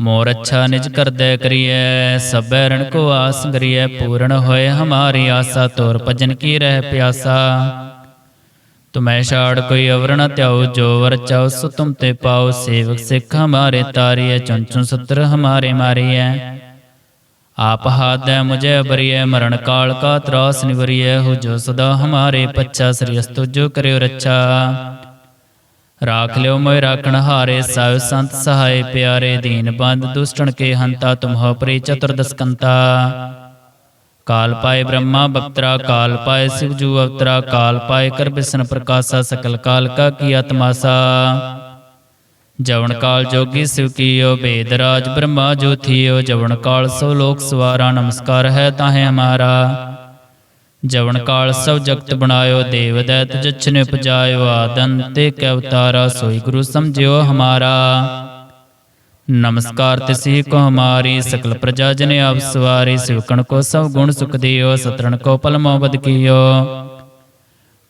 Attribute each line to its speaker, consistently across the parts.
Speaker 1: ਮੋਰ ਅੱਛਾ ਨਿਜ ਕਰਦੈ ਕਰੀਐ, ਸਭੈ ਰਣ ਕੋ ਆਸ ਕਰੀਐ, ਪੂਰਨ ਹੋਏ ਹਮਾਰੀ ਆਸਾ, ਤੋਰ ਭਜਨ ਕੀ ਰਹਿ ਪਿਆਸਾ। ਤੁਮੈ ਛਾੜ ਕੋਈ ਅਵਰ ਨ ਧਿਆਉ, ਜੋ ਵਰ ਚਾਉ, ਸੋ ਤੁਮ ਤੇ ਪਾਉ, ਸੇਵਕ ਸਿੱਖ ਹਮਾਰੇ ਤਾਰੀਐ ਚੁਨ ਚੁਨ ਸਤਰ ਹਮਾਰੇ ਮਾਰੀਐ। ਆਪ ਹਾਦੈ ਮੁਝੇ ਅਬਰੀਐ, ਮਰਨ ਕਾਲ ਕਾ ਤਰਾਸ ਨਿਵਰੀਐ ਹੋ ਜੋ ਸਦਾ ਹਮਾਰੇ ਪੱਛਾ, ਸ੍ਰੀ ਅਸਤੁ ਜੋ ਕਰਿਓ ਰੱਛਾ। ਰਾਖ ਲਿਓ ਮੋਇ ਰਾਖਣ ਹਾਰੇ, ਸਭ ਸੰਤ ਸਹਾਇ ਪਿਆਰੇ ਦੀਨ ਬੰਦ, ਦੁਸ਼ਟਣ ਕੇ ਹੰਤਾ, ਤੁਮਹੁ ਪ੍ਰੀ ਚਤੁਰਦਸਕੰਤਾ ਕਾਲ ਪਾਏ ਬ੍ਰਹਮਾ ਬਪਤਰਾ, ਕਾਲ ਪਾਏ ਸਿਵ ਜੂ ਅਵਤਰਾ, ਕਾਲ ਪਾਏ ਕਰ ਬਿਸਨ ਪ੍ਰਕਾਸ਼ਾ, ਸਕਲ ਕਾਲ ਕਾ ਕੀ ਆਤਮਾਸਾ। ਜਵਨ ਕਾਲ ਜੋਗੀ ਸਿਵ ਕੀਓ, ਬੇਦ ਰਾਜ ਬ੍ਰਹਮਾ ਜੋ ਥੀਓ ਜਵਨ ਕਾਲ ਸੋ ਲੋਕ ਸਵਾਰਾ, ਨਮਸਕਾਰ ਹੈ ਤਾਹੇ ਹਮਾਰਾ। ਜਵਨ ਕਾਲ ਸਭ ਜਗਤ ਬਣਾਇਓ ਦੇਵ ਦੈਤ ਜਛਨੇ ਉਪਜਾਇਓ ਆਦਨ ਤੇ ਕੈ ਅਵਤਾਰਾ ਸੋਈ ਗੁਰੂ ਸਮਝਿਓ ਹਮਾਰਾ। ਨਮਸਕਾਰ ਤਿਸੀ ਕੋ ਹਮਾਰੀ ਸਕਲ ਪ੍ਰਜਾ ਜਨ ਆਪ ਸਵਾਰੀ ਸਿਵਕਣ ਕੋ ਸਭ ਗੁਣ ਸੁਖ ਦਿਓ ਸਤਰਣ ਕੋ ਪਲ ਮੋਬਦ ਕੀਓ।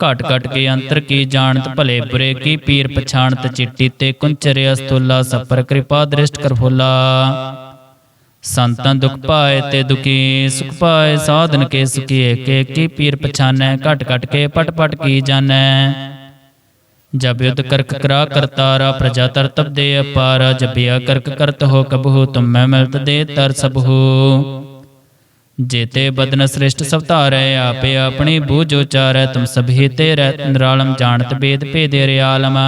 Speaker 1: ਘਟ ਘਟ ਕੇ ਅੰਤਰ ਕੀ ਜਾਣਤ ਭਲੇ ਬੁਰੇ ਕੀ ਪੀਰ ਪਛਾਣਤ ਚਿੱਟੀ ਤੇ ਕੁੰਚਰੇ ਅਸਤੁਲਾ ਸਪਰ ਕਿਰਪਾ ਦ੍ਰਿਸ਼ਟ ਕਰ ਫੁੱਲਾ ਸੰਤਾਂ ਦੁਖ ਪਾਏ ਤੇ ਦੁਖੀ, ਸੁਖ ਪਾਏ, ਸਾਧਨ ਕੇ ਸੁਖੀ, ਏਕੇ ਕੀ ਪੀਰ ਪਛਾਨੈ, ਘਟ ਘਟ ਕੇ ਪਟ ਪਟ ਕੀ ਜਾਣੈ। ਜਬ ਯੁਧ ਕਰਕ ਕਰਾ ਕਰਤਾਰਾ, ਪ੍ਰਜਾ ਤਰਤਬ ਦੇ ਅਪਾਰਾ ਜਬਿਆ ਕਰਕ ਕਰਤ ਹੋ ਕਬਹੂ, ਤੁਮ ਮੈਂ ਮਿਲਤ ਦੇ ਤਰ ਸਬਹੂ ਜੇਤੇ ਬਦਨ ਸ੍ਰਿਸ਼ਟ ਸਭ ਧਾਰੈ, ਆਪੇ ਆਪਣੀ ਬੂਝ ਉਚਾਰੈ, ਤੁਮ ਸਭੀ ਤੇ ਰਹਿ ਨਿਰਾਲਮ, ਜਾਣਤ ਬੇਦ ਭੇਦੇ ਰਿਆਲਮ।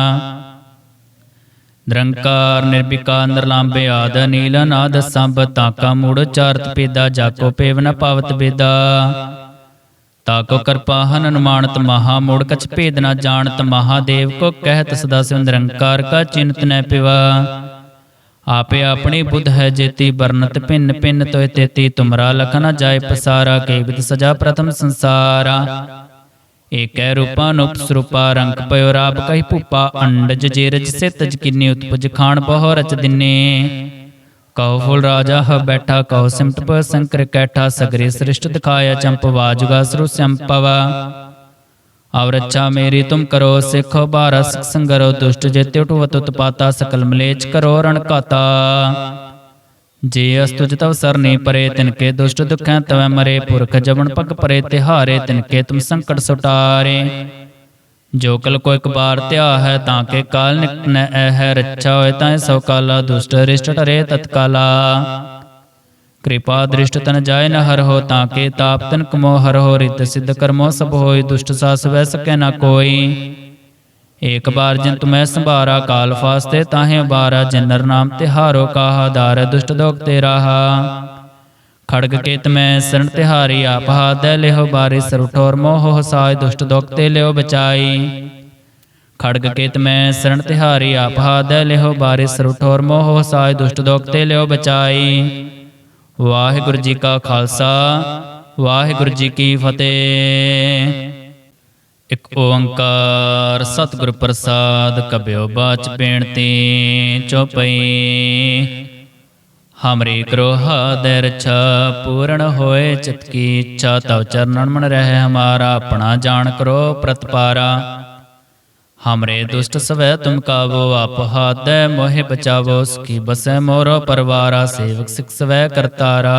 Speaker 1: ਨਿਰੰਕਾਰ, ਨਿਰਭਿਕਾਰ ਨਿਰਲੰਬੇ ਆਦ ਨੀਲ ਨਾਦ ਸੰਭ ਤਾਕਾ ਮੂੜ, ਚਾਰਤ ਪੇਦਾ ਜਾਕੋ ਪੇਵਨ ਪਾਵਤ ਬੇਦਾ ਤਾਕੋ ਕਿਰਪਾ, ਹਨ ਅਨੁਮਾਨਤ ਮਹਾ ਮੋੜ, ਕਛ ਭੇਦ ਨਾ ਜਾਣਤ ਮਹਾਦੇਵ ਕੋ, ਕਹਿਤ ਸਦਾ ਸਿਵ ਨਿਰੰਕਾਰ ਕਾ ਚਿੰਤ ਨੈ ਪਿਵਾ। ਆਪੇ ਆਪਣੀ ਬੁੱਧ ਹੈ ਜੇਤੀ ਬਰਨਤ ਭਿੰਨ ਭਿੰਨ ਤੋਇ ਤੇਤੀ, ਤੁਮਰਾ ਲਖ ਨ ਜਾਏ ਪਸਾਰਾ ਕੇਵਿਤ ਸਜਾ ਪ੍ਰਥਮ ਸੰਸਾਰਾ। ਏਕੈ ਰੂਪਾ ਸਰੂਪਾ ਰੰਗ ਪਇਓ ਰਾਬ ਕਹੀ ਭੂਪਾ ਅੰਡਜ ਜੇਰਜ ਸੇ ਤਜ ਕਿੰਨੀ ਉਤਪਜ ਖਾਨ ਬਹੁ ਰਚ ਦਿਨੇ। ਕਹੋ ਫੁਲ ਰਾਜਾ ਹ ਬੈਠਾ ਕਹੋ ਸਿਮਟ ਪ ਸੰਕਰ ਕੈਠਾ, ਸਗਰੇ ਸ੍ਰਿਸ਼ਟ ਦਿਖਾਇਆ ਚੰਪ ਵਾਜੁਗਾ ਸਰੂ ਸੰਪਵਾ। ਔਰ ਅੱਛਾ ਮੇਰੀ ਤੁਮ ਕਰੋ, ਸਿੱਖੋ ਬਾਰਸ ਸੰਗਰੋ, ਦੁਸ਼ਟ ਜੇਤੇ ਉਠਵਤ ਉਤਪਾਤਾ, ਸਕਲ ਮਲੇਚ ਕਰੋ ਰਣ ਕਾਤਾ। ਜੇ ਅਸਤੁਜ ਤਵ ਸਰਨੇ ਪਰੇ ਤਿਨਕੇ ਦੁਸ਼ਟ ਦੁਖੈ ਤਵੈ ਮਰੇ, ਪੁਰਖ ਜਬਨ ਪਗ ਪਰੇ, ਤਿਹਾਰੇ ਤਿਨਕੇ ਤੁਮ ਸੰਕਟ ਸੁਟਾਰੇ। ਜੋ ਕਲ ਕੋ ਇੱਕ ਬਾਰ ਧਿਆ ਹੈ, ਤਾਂ ਕੇ ਕਾਲ ਨਿਕਨੈ ਐ ਹੈ ਰੱਛਾ ਹੋਏ ਤਾਂ ਸੋ ਕਾਲਾ, ਦੁਸ਼ਟ ਰਿਸ਼ਟ ਟਰੇ ਤਤਕਾਲਾ। ਕਿਰਪਾ ਦ੍ਰਿਸ਼ਟ ਤਨ ਜਾਏ ਨ ਹਰ ਹੋ, ਤਾਂ ਕੇ ਤਾਪ ਤਨ ਕਮੋ ਹਰ ਹੋ, ਰਿਤ ਸਿੱਧ ਕਰਮੋ ਸਭ ਹੋਏ, ਦੁਸ਼ਟ ਸਾਸ ਵੈ ਸਕੈ ਨ ਕੋਈ। ਏਕ ਬਾਰ ਜਿਨ ਤੁਮੈ ਸੰਭਾਰਾ, ਕਾਲ ਫਾਸਤੇ ਤਾਹੇ ਬਾਰਾ, ਜਨਰ ਨਾਮ ਤਿਹਾਰੋ ਕਾਹਾ, ਦਾਰ ਦੁਸ਼ਟ ਦੋਖ ਤੇ ਰਾਹਾ। ਖੜਗ ਕੇਤ ਮੈਂ ਸਰਣ ਤਿਹਾਰੀ, ਆਪ ਹਾਦੈ ਲਿਹੋ ਬਾਰੀ ਸਰੁਠੋਰ ਮੋਹ ਹਸਾਇ ਦੁਸ਼ਟ ਦੋਖ ਤੇ ਲਿਓ ਬਚਾਈ। ਖੜਗ ਕੇਤ ਮੈਂ ਸਰਣ ਤਿਹਾਰੀ, ਆਪ ਹਾਦੈ ਲਿਹੋ ਬਾਰੀ ਸਰੁਠੋਰ ਮੋਹ ਹਸਾਇ ਦੁਸ਼ਟ ਦੋਖ ਤੇ ਲਿਓ ਬਚਾਈ। ਵਾਹਿਗੁਰੂ ਜੀ ਕਾ ਖਾਲਸਾ, ਵਾਹਿਗੁਰੂ ਜੀ ਕੀ ਫਤਿਹ। ਇਕ ਓੰਕਾਰ ਸਤਿਗੁਰ ਪ੍ਰਸਾਦ ਕਬਿਓ ਬਾਚ ਬੇਨਤੀ ਚੋਪਈ। ਹਮਰੀ ਕਰੋਹਾ ਦੇ ਰਛਾ ਪੂਰਨ ਹੋਏ ਚਿਤ ਕੀ ਇੱਛਾ, ਤਵ ਚਰਨਨ ਮਨ ਰਹਿ ਹਮਾਰਾ, ਆਪਣਾ ਜਾਣ ਕਰੋ ਪ੍ਰਤਪਾਰਾ। ਹਮਰੇ ਦੁਸ਼ਟ ਸਵੈ ਤੁਮ ਕਾਵੋ, ਆਪ ਹਾਦੈ ਮੋਹਿ ਬਚਾਵੋ ਸਕੀ ਬਸੈ ਮੋਰੋ ਪਰਵਾਰਾ, ਸੇਵਕ ਸਿਖ ਸਵੈ ਕਰਤਾਰਾ।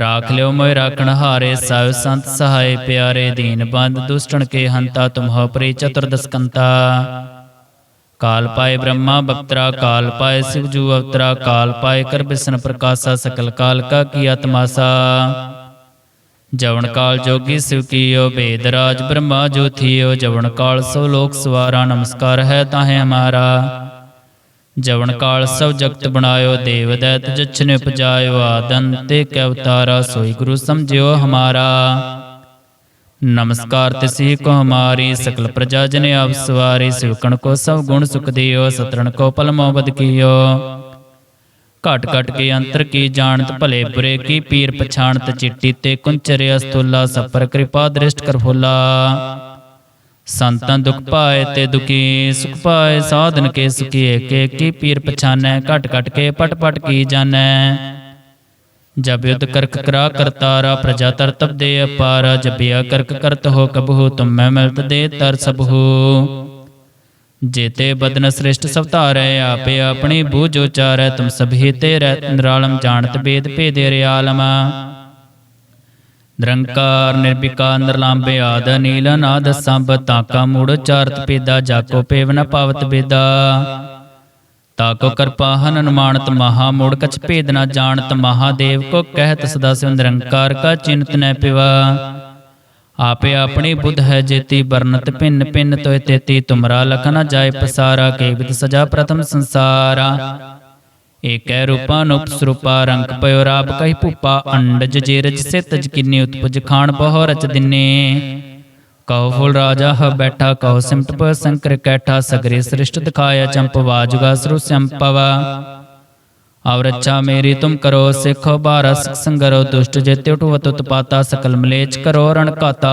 Speaker 1: ਰਾਖ ਲਿਓ ਮੋਇ ਰਾਖਣ ਹਾਰੇ ਸਭ ਸੰਤ ਸਹਾਇ ਪਿਆਰੇ ਦੀਨ ਬੰਦ ਦੁਸ਼ਟਣ ਕੇ ਹੰਤਾ ਤੁਮਹੁ ਪ੍ਰੀ ਚਤੁਰਦਸਕੰਤਾ ਕਾਲ ਪਾਏ ਬ੍ਰਹਮਾ ਬਕਤਰਾ ਕਾਲ ਪਾਏ ਸਿਵ ਜੂ ਅਵਤਰਾ ਕਾਲ ਪਾਏ ਕਰ ਬਿਸਨ ਪ੍ਰਕਾਸ਼ਾ ਸਕਲ ਕਾਲ ਕਾ ਕੀ ਆਤਮਾਸਾ ਜਵਨ ਕਾਲ ਜੋਗੀ ਸਿਵ ਕੀਓ ਭੇਦ ਰਾਜ ਬ੍ਰਹਮਾ ਜੋ ਥੀਓ ਜਵਨ ਕਾਲ ਸੋ ਲੋਕ ਸਵਾਰਾ ਨਮਸਕਾਰ ਹੈ ਤਾਹੇ ਹਮਾਰਾ ਜਵਨ ਕਾਲ ਸਭ ਜਗਤ ਬਣਾਇਓ ਦੇਵ ਦੈਤ ਜਛਨ ਉਪਜਾਇਓ ਆਦੰਤੇ ਕੈ ਅਵਤਾਰਾ ਸੋਈ ਗੁਰੂ ਸਮਝਿਓ ਹਮਾਰਾ। ਨਮਸਕਾਰ ਤਿਸੀ ਕੋ ਹਮਾਰੀ ਸਕਲ ਪ੍ਰਜਾ ਜਨ ਆਪ ਸਵਾਰੀ ਸਿਵਕਣ ਕੋ ਸਭ ਗੁਣ ਸੁਖ ਦਿਓ ਸਤਰਣ ਕੋ ਪਲ ਮੋਬਦ ਕੀਓ। ਘਟ ਘਟ ਕੇ ਅੰਤਰ ਕੀ ਜਾਣਤ ਭਲੇ ਬੁਰੇ ਕੀ ਪੀਰ ਪਛਾਣਤ ਚਿੱਟੀ ਤੇ ਕੁੰਚਰ ਅਸਤੁਲਾ ਸਪਰ ਕਿਰਪਾ ਦ੍ਰਿਸ਼ਟ ਕਰ ਫੁੱਲਾ। ਸੰਤਾਂ ਦੁਖ ਪਾਏ ਤੇ ਦੁਖੀ, ਸੁਖ ਪਾਏ, ਸਾਧਨ ਕੇ ਸੁਖੀ, ਏਕੇ ਕੀ ਪੀਰ ਪਛਾਨੈ, ਘਟ ਘਟ ਕੇ ਪਟ ਪਟ ਕੀ ਜਾਣੈ। ਜਬ ਯੁਧ ਕਰਕ ਕਰਾ ਕਰਤਾਰਾ ਪ੍ਰਜਾ ਤਰਤਬ ਦੇ ਅਪਾਰਾ ਜਬਿਆ ਕਰਕ ਕਰਤ ਹੋ ਕਬਹੂ, ਤੁਮ ਮੈਂ ਮਿਲਤ ਦੇ ਤਰ ਸਭੂ ਜੇਤੇ ਬਦਨ ਸ੍ਰਿਸ਼ਟ ਸਭ ਧਾਰੈ, ਆਪੇ ਆਪਣੀ ਬੂਝ ਉਚਾਰੈ, ਤੁਮ ਸਭੀ ਤੇ ਰਹਿ ਨਿਰਾਲਮ, ਜਾਣਤ ਬੇਦ ਭੇਦੇ ਰਿਆਲਮ। ਨਿਰੰਕਾਰ ਨਿਰਵਿਕਾਰ ਨਿਰਲੰਭੇ ਆਦ, ਨੀਲ ਨਾਦ ਸੰਭ ਤਾਕਾ ਮੂੜ, ਚਾਰਤ ਪੇਦਾ ਜਾਕੋ ਪੇਵ ਨ ਪਾਵਤ ਬੇਦਾ ਤਾਕੋ ਕਿਰਪਾ, ਹਨ, ਅਨੁਮਾਨਤ, ਮਹਾ, ਮੂੜ, ਕਛ, ਭੇਦ, ਨ ਜਾਣਤ ਮਹਾਦੇਵ ਕੋ ਕਹਿਤ, ਸਦਾ ਸਿਵ ਨਿਰੰਕਾਰ, ਕਾ ਚਿੰਤ ਨੈ ਪਿਵਾ। ਆਪੇ ਆਪਣੀ ਬੁੱਧ ਹੈ ਜੇਤੀ ਬਰਨਤ ਭਿੰਨ ਭਿੰਨ ਤੋਇ ਤੇਤੀ, ਤੁਮਰਾ ਲਖ ਨ ਜਾਏ, ਪਸਾਰਾ ਕੇ ਵਿਦ ਸਜਾ, ਪ੍ਰਥਮ ਸੰਸਾਰਾ। ਏਕੈ ਰੂਪਾ ਅਨੂਪ ਰੰਗ ਪਇਓ ਰਾਬ ਕਹੀ ਭੂਪਾ ਅੰਡਜ ਜੇ ਰਜ ਸੇ ਉਤਪਜ ਖਾਣ ਬਹੁ ਰਚ ਦਿਨੇ। ਕਹੋ ਫੁਲ ਰਾਜਾ ਹ ਬੈਠਾ, ਕਹੋ ਸਿਮਟ ਪ ਸੰਕਰ ਕੈਠਾ, ਸਗਰੇ ਸ੍ਰਿਸ਼ਟ ਦਿਖਾਇਆ ਚੰਪ ਜੁਗਾ ਸਰੂ ਸੰਪਵਾ। ਔਰ ਅੱਛਾ ਮੇਰੀ ਤੁਮ ਕਰੋ, ਸਿਖੋ ਬਾਰਾ ਸੰਗਰੋ, ਦੁਸ਼ਟ ਜੇ ਉਠਵਤ ਉਤਪਾਤਾ, ਸਕਲ ਮਲੇਚ ਕਰੋ ਰਣ ਕਾਤਾ।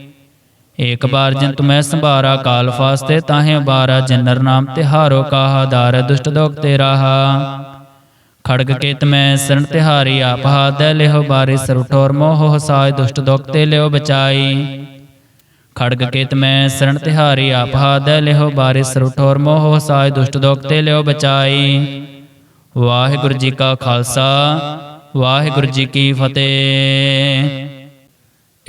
Speaker 1: ਏਕ ਬਾਰ ਜਿਨ ਤੁਮੈ ਸੰਭਾਰਾ ਕਾਲ ਫਾਸਤੇ, ਤਾਹੇ ਬਾਰਾ ਜਨਰ ਨਾਮ ਤਿਹਾਰੋ ਕਾਹਾ ਦਾਰ ਦੁਸ਼ਟ ਦੋਖ ਤੇ ਰਾਹਾ। ਖੜਗ ਕੇਤ ਮੈਂ ਸਰਣ ਤਿਹਾਰੀ ਆਪ ਹਾਦੈ ਲਿਓ ਬਾਰੇ ਸਰ ਮੋਹ ਹਸਾਇ ਦੁਸ਼ਟ ਦੋਖ ਤੇ ਲਿਓ ਬਚਾਈ। ਖੜਗ ਕੇਤ ਮੈਂ ਸਰਣ ਤਿਹਾਰੀ ਆਪਹਾ ਹਾਦੈ ਲਿਓ ਬਾਰੇ ਸਰ ਠੋਰ ਮੋਹ ਹਸਾਇ ਦੁਸ਼ਟ ਦੋਖ ਤੇ ਲਿਓ ਬਚਾਈ। ਵਾਹਿਗੁਰੂ ਜੀ ਕਾ ਖਾਲਸਾ, ਵਾਹਿਗੁਰੂ ਜੀ ਕੀ ਫਤਿਹ।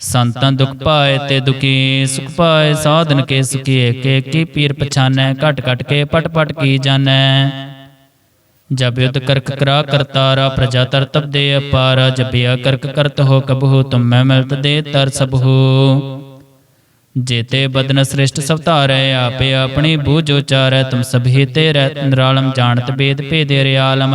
Speaker 1: ਸੰਤਾਂ ਦੁਖ ਪਾਏ ਤੇ ਦੁਖੀ, ਸੁਖ ਪਾਏ, ਸਾਧਨ ਕੇ ਸੁਖੀ ਏਕੇ ਕੀ ਪੀਰ ਪਛਾਨੈ, ਘਟ ਘਟ ਕੇ ਪਟ ਪਟ ਕੀ ਜਾਣੈ। ਜਬ ਯੁਧ ਕਰਕ ਕਰਾ ਕਰਤਾਰਾ ਪ੍ਰਜਾ ਤਰਤਬ ਦੇ ਅਪਾਰਾ ਜਬਿਆ ਕਰਕ ਕਰਤ ਹੋ ਕਬਹੂ, ਤੁਮ ਮੈਂ ਮਿਲਤ ਦੇ ਤਰ ਸਭੂ। ਜੇਤੇ ਬਦਨ ਸ੍ਰਿਸ਼ਟ ਸਭ ਧਾਰੈ, ਆਪੇ ਆਪਣੀ ਬੂਝ ਉਚਾਰੈ, ਤੁਮ ਸਭੀ ਤੇ ਰਹਿ ਨਿਰਾਲਮ, ਜਾਣਤ ਬੇਦ ਭੇਦੇ ਰਿਆਲਮ।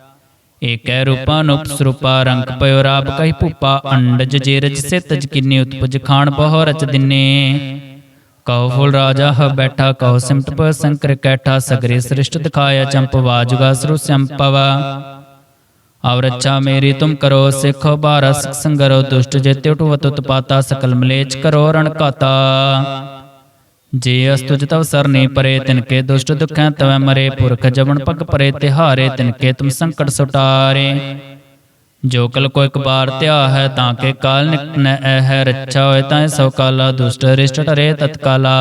Speaker 1: ਏਕੈ ਰੂਪਾ ਨੂਪ ਰੰਗ ਪਇਓ ਰਾਬ ਕਹੀ ਭੂਪਾ, ਅੰਡਜ ਜੇਰਜ ਸੇ ਤਜ ਕਿੰਨੀ ਉਤਪਜ ਖਾਨ ਬਹੁ ਰਚ ਦਿਨੇ। ਕਉ ਫੁਲ ਰਾਜਾ ਹ ਬੈਠਾ ਕਉ ਸਿਮਟ ਪ ਸੰਕਰ ਕੈਠਾ, ਸਗਰੇ ਸ੍ਰਿਸ਼ਟ ਦਿਖਾਇਆ ਚੰਪ ਵਾਜੁਗਾ ਸਰੂ ਸੰਪਵਾ। ਅਵ ਰੱਛਾ ਮੇਰੀ ਤੁਮ ਕਰੋ ਸਿਖੋ ਬਾਰਸ ਸੰਗਰੋ, ਦੁਸ਼ਟ ਜੇ ਉਠਵਤ ਉਤਪਾਤਾ, ਸਕਲ ਮਲੇਚ ਕਰੋ ਰਣ ਕਾਤਾ। ਜੇ ਅਸਤੁਜ ਤਵ ਸਰਨੇ ਪਰੇ ਤਿਨਕੇ ਦੁਸ਼ਟ ਦੁਖੈ ਤਵੈ ਮਰੇ, ਪੁਰਖ ਜਬਨ ਪਗ ਪਰੇ, ਤਿਹਾਰੇ ਤਿਨਕੇ ਤੁਮ ਸੰਕਟ ਸੁਟਾਰੇ। ਜੋ ਕਲ ਕੋ ਇੱਕ ਬਾਰ ਧਿਆ ਹੈ ਤਾਂ ਕੇ ਕਾਲ ਨਿਕਟ ਨ ਹੈ ਰੱਛਾ ਹੋਏ ਤਾਂ ਸੋ ਕਾਲਾ, ਦੁਸ਼ਟ ਰਿਸ਼ਟ ਟਰੇ ਤਤਕਾਲਾ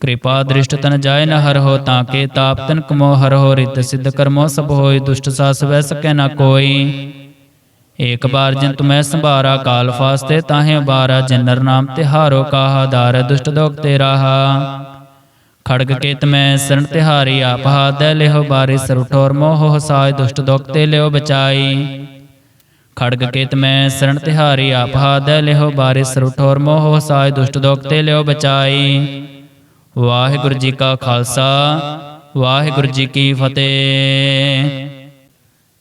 Speaker 1: ਕਿਰਪਾ ਦ੍ਰਿਸ਼ਟ ਤਨ ਜਾਏ ਨ ਹਰ ਹੋ, ਤਾਂ ਕੇ ਤਾਪ ਤਨ ਕਮੋ ਹਰ ਹੋ, ਰਿਤ ਸਿਧ ਕਰਮੋ ਸਭ ਹੋਏ, ਦੁਸ਼ਟ ਸਾਸ ਵੈ ਸਕੈ ਨ ਕੋਈ। ਏਕ ਬਾਰ ਜਿਨ ਤੁਮੈ ਸੰਭਾਰਾ ਕਾਲ ਫਾਸਤੇ, ਤਾਹੇ ਬਾਰਾ ਜਨਰ ਨਾਮ ਤਿਹਾਰੋ ਕਾਹਾ ਦਾਰ ਦੁਸ਼ਟ ਦੋਖ ਤੇ ਰਾਹਾ। ਖੜਗ ਕੇਤ ਮੈਂ ਸਰਣ ਤਿਹਾਰੀ ਆਪ ਹਾਦੈ, ਲਿਹੋ ਬਾਰੇ ਸਰੁਠੋਰ ਮੋਹ ਹਸਾਇ ਦੁਸ਼ਟ ਦੋਖ ਤੇ ਲਿਓ ਬਚਾਈ। ਖੜਗ ਕੇਤ ਮੈਂ ਸਰਣ ਤਿਹਾਰੀ ਆਪ ਹਾਦੈ, ਲਿਹੋ ਬਾਰੇ ਸਰੁਠੋਰ ਮੋਹ ਹਸਾਇ ਦੁਸ਼ਟ ਦੋਖ ਤੇ ਲਿਓ ਬਚਾਈ। ਵਾਹਿਗੁਰੂ ਜੀ ਕਾ ਖਾਲਸਾ, ਵਾਹਿਗੁਰੂ ਜੀ ਕੀ ਫਤਿਹ।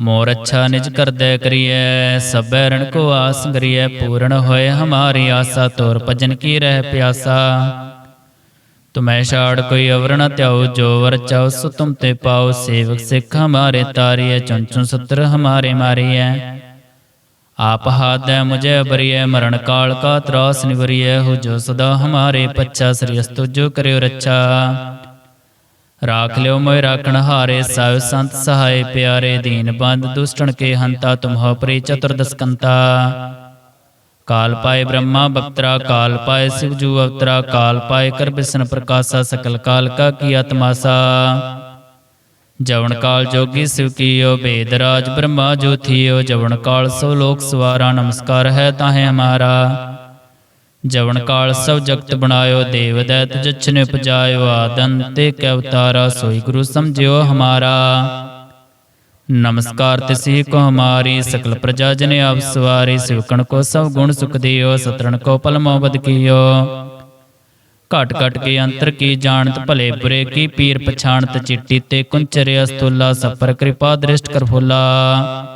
Speaker 1: ਮੋਰ ਅੱਛਾ ਨਿਜ ਕਰਦੈ ਕਰੀਐ, ਸਭੈ ਰਣ ਕੋ ਆਸ ਕਰੀਐ, ਪੂਰਨ ਹੋਏ ਹਮਾਰੀ ਆਸਾ, ਤੋਰ ਭਜਨ ਕੀ ਰਹਿ ਪਿਆਸਾ। ਤੁਮੈ ਛਾੜ ਕੋਈ ਅਵਰ ਨ ਧਿਆਉ, ਜੋ ਵਰ ਚਾਉ, ਸੋ ਤੁਮ ਤੇ ਪਾਉ, ਸੇਵਕ ਸਿੱਖ ਹਮਾਰੇ ਤਾਰੀਐ ਚੁੰਚੁ ਸਤਰ ਹਮਾਰੇ ਮਾਰੀਐ। ਆਪ ਹਾਦੈ ਮੁਝੇ ਬਰੀਐ, ਮਰਨ ਕਾਲ ਕਾ ਤਰਾਸ ਨਿਵਰੀਐ, ਹੋ ਜੋ ਸਦਾ ਹਮਾਰੇ ਪੱਛਾ, ਸ੍ਰੀ ਅਸਤੁ ਜੋ ਕਰਿਓ ਰੱਛਾ। ਰਾਖ ਲਿਓ ਮੋਇ ਰਾਖਣ ਹਾਰੇ, ਸਭ ਸੰਤ ਸਹਾਇ ਪਿਆਰੇ ਦੀਨ ਬੰਦ, ਦੁਸ਼ਟਣ ਕੇ ਹੰਤਾ, ਤੁਮਹੁ ਪ੍ਰੀ ਚਤੁਰਦਸਕੰਤਾ ਕਾਲ ਪਾਏ ਬ੍ਰਹਮਾ ਬਪਤਰਾ, ਕਾਲ ਪਾਏ ਸਿਵ ਜੂ ਅਵਤਰਾ, ਕਾਲ ਪਾਏ ਕਰ ਬਿਸ਼ਨ ਪ੍ਰਕਾਸ਼ਾ, ਸਕਲ ਕਾਲ ਕਾ ਕੀ ਆਤਮਾਸਾ। ਜਵਨ ਕਾਲ ਜੋਗੀ ਸਿਵ ਕੀਓ ਭੇਦ ਰਾਜ ਬ੍ਰਹਮਾ ਜੋ ਥੀਓ ਜਵਨ ਕਾਲ ਸੋ ਲੋਕ ਸਵਾਰਾ, ਨਮਸਕਾਰ ਹੈ ਤਾਹੇ ਹਮਾਰਾ। ਜਵਨ ਕਾਲ ਸਭ ਜਗਤ ਬਣਾਇਓ ਦੇਵ ਦੈਤ ਜਛਨ ਉਪਜਾਇਓ ਆਦਨ ਤੇ ਕੈ ਅਵਤਾਰਾ ਸੋਈ ਗੁਰੂ ਸਮਝਿਓ ਹਮਾਰਾ। ਨਮਸਕਾਰ ਤਿਸੀ ਕੋ ਹਮਾਰੀ ਸਕਲ ਪ੍ਰਜਾ ਜਨ ਆਪ ਸਵਾਰੀ ਸਿਵਕਣ ਕੋ ਸਭ ਗੁਣ ਸੁਖ ਦਿਓ ਸਤਰਣ ਕੋ ਪਲ ਮੋਬਦ ਕੀਓ। ਘਟ ਘਟ ਕੇ ਅੰਤਰ ਕੀ ਜਾਣਤ ਭਲੇ ਬੁਰੇ ਕੀ ਪੀਰ ਪਛਾਣਤ ਚਿੱਟੀ ਤੇ ਕੁੰਚਰੇ ਅਸਤੁਲਾ ਸਪਰ ਕਿਰਪਾ ਦ੍ਰਿਸ਼ਟ ਕਰ ਫੁੱਲਾ।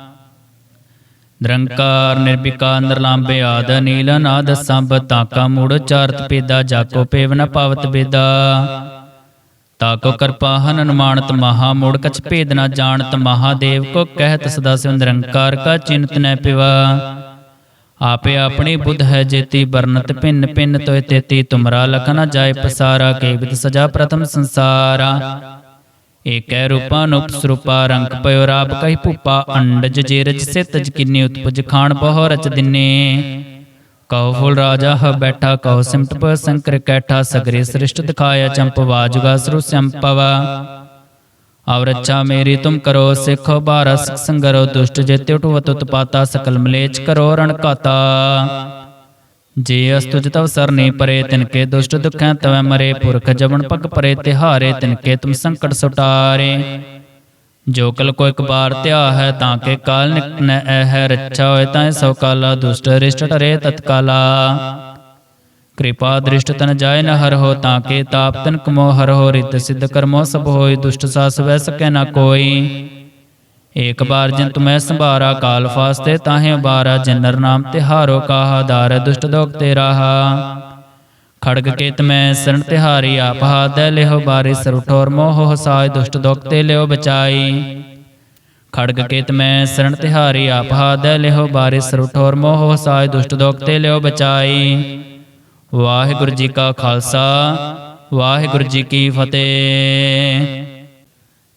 Speaker 1: ਨਿਰੰਕਾਰ ਨਿਰਵਿਕਾਰ ਨਿਰਲੰਭੇ ਆਦ ਨੀਲ ਨਾਦ ਸੰਭ ਤਾਕਾ ਮੂੜ ਚਾਰਤ ਪੇਦਾ ਜਾਕੋ ਪੇਵਨ ਪਾਵਤ ਬੇਦਾ ਤਾਕੋ ਕਿਰਪਾ ਹਨ ਅਨੁਮਾਨਤ ਮਹਾ ਮੂੜ, ਕਛ ਭੇਦ ਨਾ ਜਾਣਤ ਮਹਾਦੇਵ ਕੋ, ਕਹਿਤ ਸਦਾ ਸਿਵ ਨਿਰੰਕਾਰ ਕਾ ਚਿੰਤ ਨੈ ਪਿਵਾ। ਆਪੇ ਆਪਣੀ ਬੁੱਧ ਹੈ ਜੇਤੀ ਬਰਨਤ ਭਿੰਨ ਭਿੰਨ ਤੋਇ ਤੇਤੀ, ਤੁਮਰਾ ਲਖਨ ਜਾਏ ਪਸਾਰਾ ਕੇ ਸਜਾ ਪ੍ਰਥਮ ਸੰਸਾਰਾ। ਏਕੈ ਰੂਪਾ ਸਰੂਪਾ ਰੰਗ ਪਇਓ ਰਾਬ ਕਹੀ ਭੂਪਾ, ਅੰਡਜ ਜੇਰਜ ਸੇ ਤਜ ਕਿੰਨੀ ਉਤਪਜ ਖਾਨ ਬਹੁ ਰਚ ਦਿਨੇ। ਕਉ ਫੁਲ ਰਾਜਾ ਹ ਬੈਠਾ, ਕਉ ਸਿਮਟ ਪ ਸੰਕਰ ਕੈਠਾ, ਸਗਰੇ ਸ੍ਰਿਸ਼ਟ ਦਿਖਾਇਆ ਚੰਪ ਵਾਜੁਗਾ ਸਰੂ ਸੰਪਵਾ। ਅਵ ਰੱਛਾ ਮੇਰੀ ਤੁਮ ਕਰੋ, ਸਿਖੋ ਬਾਰਸ ਸੰਗਰੋ, ਦੁਸ਼ਟ ਜੇਤੇ ਉਠਵਤ ਉਤਪਾਤਾ, ਸਕਲ ਮਲੇਚ ਕਰੋ ਰਣ ਕਾਤਾ। ਜੇ ਅਸਤੁਜ ਤਵ ਸਰਨੇ ਪਰੇ ਤਿਨਕੇ ਦੁਸ਼ਟ ਦੁਖੈ ਤਵੈ ਮਰੇ, ਪੁਰਖ ਜਬਨ ਪਗ ਪਰੇ, ਤਿਹਾਰੇ ਤਿਨਕੇ ਤੁਮ ਸੰਕਟ ਸੁਟਾਰੇ। ਜੋ ਕਲ ਕੋ ਇੱਕ ਬਾਰ ਧਿਆ ਹੈ ਤਾਂ ਕੇ ਕਾਲ ਨਿਕਟ ਹੈ ਰੱਛਾ ਹੋਏ ਤਾਂ ਸੋ ਕਾਲਾ, ਦੁਸ਼ਟ ਰਿਸ਼ਟ ਟਰੇ ਤਤਕਾਲਾ। ਕਿਰਪਾ ਦ੍ਰਿਸ਼ਟ ਤਨ ਜਾਏ ਨ ਹਰ ਹੋ, ਤਾਂ ਕੇ ਤਾਪ ਤਨ ਕਮੋ ਹਰ ਹੋ, ਰਿਤ ਸਿੱਧ ਕਰਮੋ ਸਭ ਹੋਇ ਦੁਸ਼ਟ ਸਾਸ ਵੈ ਸਕੈ ਨ ਕੋਈ। ਏਕ ਬਾਰ ਜਿਨ ਤੁਮੈ ਸੰਭਾਰਾ, ਕਾਲ ਫਾਸਤੇ ਤਾਹੇ ਬਾਰਾ, ਜਨਰ ਨਾਮ ਤਿਹਾਰੋ ਕਾਹਾ, ਦਾਰ ਦੁਸ਼ਟ ਦੋਖ ਤੇ ਰਾਹਾ। ਖੜਗ ਕੇਤ ਮੈਂ ਸਰਣ ਤਿਹਾਰੀ ਆਪ ਹਾਦੈ ਲਿਹੁ ਬਾਰੇ ਸਰੁਠੋਰ ਮੋਹ ਹਸਾਇ ਦੁਸ਼ਟ ਦੋਖ ਤੇ ਲਿਓ ਬਚਾਈ। ਖੜਗ ਕੇਤ ਮੈਂ ਸਰਣ ਤਿਹਾਰੀ ਆਪ ਹਾਦੈ ਲਿਹੁ ਬਾਰੇ ਸਰੁਠੋਰ ਮੋਹ ਹਸਾਇ ਦੁਸ਼ਟ ਦੋਖ ਤੇ ਲਿਓ ਬਚਾਈ। ਵਾਹਿਗੁਰੂ ਜੀ ਕਾ ਖਾਲਸਾ, ਵਾਹਿਗੁਰੂ ਜੀ ਕੀ ਫਤਿਹ।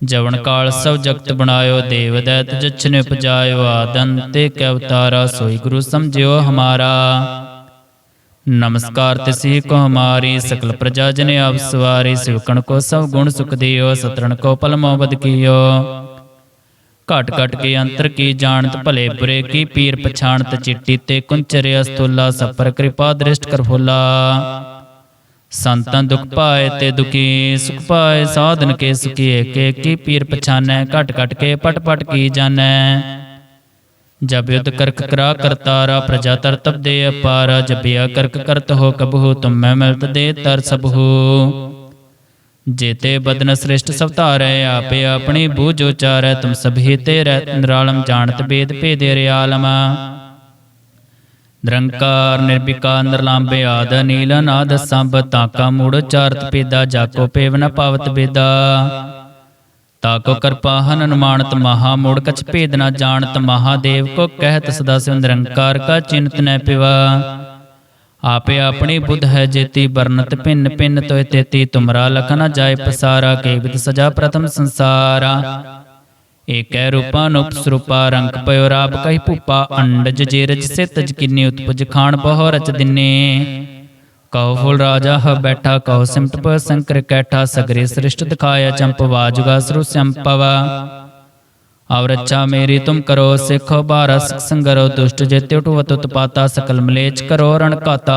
Speaker 1: ਜਵਨ ਕਾਲ ਸਭ ਜਗਤ ਬਣਾਇਓ ਦੇਵ ਦੈਤ ਜਛਨ ਉਪਜਾਇਓ ਆਦੰਤੇ ਕੈ ਅਵਤਾਰਾ ਸੋਈ ਗੁਰੂ ਸਮਝਿਓ ਹਮਾਰਾ। ਨਮਸਕਾਰ ਤਿਸੀ ਕੋ ਹਮਾਰੀ ਸਕਲ ਪ੍ਰਜਾ ਜਨ ਆਪ ਸਵਾਰੀ ਸਿਵਕਣ ਕੋ ਸਭ ਗੁਣ ਸੁਖ ਦਿਓ ਸਤਰਣ ਕੋ ਪਲ ਮੋਬਦ ਕੀਓ ਘਟ ਘਟ ਕੇ ਅੰਤਰ ਕੀ ਜਾਣਤ ਭਲੇ ਬੁਰੇ ਕੀ ਪੀਰ ਪਛਾਣਤ ਚਿੱਟੀ ਤੇ ਕੁੰਚਰਿ ਅਸਤੁਲਾ ਸਪਰ ਕਿਰਪਾ ਦ੍ਰਿਸ਼ਟ ਕਰ ਫੁੱਲਾ। ਸੰਤਾਂ ਦੁਖ ਪਾਏ ਤੇ ਦੁਖੀ, ਸੁਖ ਪਾਏ, ਸਾਧਨ ਕੇ ਸੁਖੀ ਏਕੇ ਕੀ ਪੀਰ ਪਛਾਨੈ, ਘਟ ਘਟ ਕੇ ਪਟ ਪਟ ਕੀ ਜਾਣੈ। ਜਬ ਯੁਧ ਕਰਕ ਕਰਾ ਕਰਤਾਰਾ ਪ੍ਰਜਾ ਤਰਤਬ ਦੇ ਅਪਾਰਾ ਜਪਿਆ ਕਰਕ ਕਰਤ ਹੋ ਕਬਹੂ, ਤੁਮ ਮੈਂ ਮਿਲਤ ਦੇ ਤਰ ਸਬਹੂ ਜੇਤੇ ਬਦਨ ਸ੍ਰਿਸ਼ਟ ਸਭ ਧਾਰੈ, ਆਪੇ ਆਪਣੀ ਬੂਝ ਉਚਾਰੈ, ਤੁਮ ਸਭੀ ਤੇ ਰਹਿ ਨਿਰਾਲਮ, ਜਾਣਤ ਬੇਦ ਭੇਦੇ ਰਿਆਲਮ। ਨਿਰੰਕਾਰ ਨਿਰਭਿਕਾਰ ਨਿਰਲੰਭੇ ਆਦ ਨੀਲ ਨਾਦ ਸੰਭ ਤਾਕਾ ਮੂੜ ਚਾਰਤ ਪੇਦਾ ਜਾਕੋ ਪੇਵਨ ਪਾਵਤ ਬੇਦਾ ਤਾਕੋ ਕਿਰਪਾ ਹਨ ਅਨੁਮਾਨਤ ਮਹਾ ਮੂੜ, ਕਛ ਭੇਦ ਨ ਜਾਣਤ ਮਹਾਦੇਵ ਕੋ ਕਹਿਤ ਸਦਾ ਸਿਵ ਨਿਰੰਕਾਰ ਕਾ ਚਿੰਤ ਨੈ ਪਿਵਾ। ਆਪੇ ਆਪਣੀ ਬੁੱਧ ਹੈ ਜੇਤੀ ਬਰਨਤ ਭਿੰਨ ਭਿੰਨ ਤੋਇ ਤੇਤੀ, ਤੁਮਰਾ ਲਖ ਨ ਜਾਏ ਪਸਾਰਾ, ਕੇਵਿਤ ਸਜਾ ਪ੍ਰਥਮ ਸੰਸਾਰਾ। ਏਕੈ ਰੂਪਾ ਅਨੂਪ ਰੰਗ ਪਇਓ ਰਾਬ ਕਹੀ ਭੂਪਾ ਅੰਡਜ ਜੇ ਸੇ ਤਜ ਕਿੰਨੀ ਉਤਪਜ ਖਾਣ ਬਹੁ ਰਚ ਦਿਨੇ। ਕਹੋ ਫੁਲ ਰਾਜਾ ਹ ਬੈਠਾ, ਕਹੋ ਸਿਮਟ ਪ ਸੰਕਰ ਕੈਠਾ, ਸਗਰੇ ਸ੍ਰਿਸ਼ਟ ਦਿਖਾਇਆ ਚੰਪ ਜੁਗਾ ਸਰੂ ਸੰਪਵਾ। ਔਰ ਅੱਛਾ ਮੇਰੀ ਤੁਮ ਕਰੋ, ਸਿੱਖੋ ਬਾਰਾ ਸੰਗਰੋ ਦੁਸ਼ਟ ਜੇ ਟੁਵਤ ਉਤਪਾਤਾ, ਸਕਲ ਮਲੇਚ ਕਰੋ ਰਣ ਕਾਤਾ।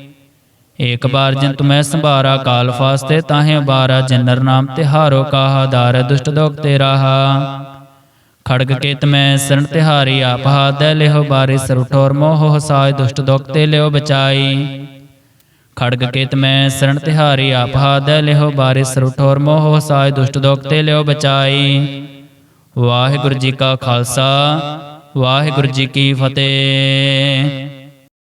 Speaker 1: ਏਕ ਬਾਰ ਜਿਨ ਤੁਮੈ ਸੰਭਾਰਾ ਕਾਲ ਫਾਸਤੇ, ਤਾਹੇ ਬਾਰਾ ਜਨਰ ਨਾਮ ਤਿਹਾਰੋ ਕਾਹਾ ਦਾਰ ਦੁਸ਼ਟ ਦੋਖ ਤੇ ਰਾਹਾ। ਖੜਗ ਕੇਤ ਮੈਂ ਸਰਣ ਤਿਹਾਰੀ ਆਪ ਹਾਦੈ, ਲਿਹੁ ਬਾਰੇ ਸਰੁਠੋਰ ਮੋਹ ਹਸਾਇ ਦੁਸ਼ਟ ਦੋਖ ਤੇ ਲਿਓ ਬਚਾਈ। ਖੜਗ ਕੇਤ ਮੈਂ ਸਰਣ ਤਿਹਾਰੀ ਆਪ ਹਾਦੈ, ਲਿਹੁ ਬਾਰੇ ਸਰੁਠੋਰ ਮੋਹ ਹਸਾਇ ਦੁਸ਼ਟ ਦੋਖ ਤੇ ਲਿਓ ਬਚਾਈ। ਵਾਹਿਗੁਰੂ ਜੀ ਕਾ ਖਾਲਸਾ, ਵਾਹਿਗੁਰੂ ਜੀ ਕੀ ਫਤਿਹ।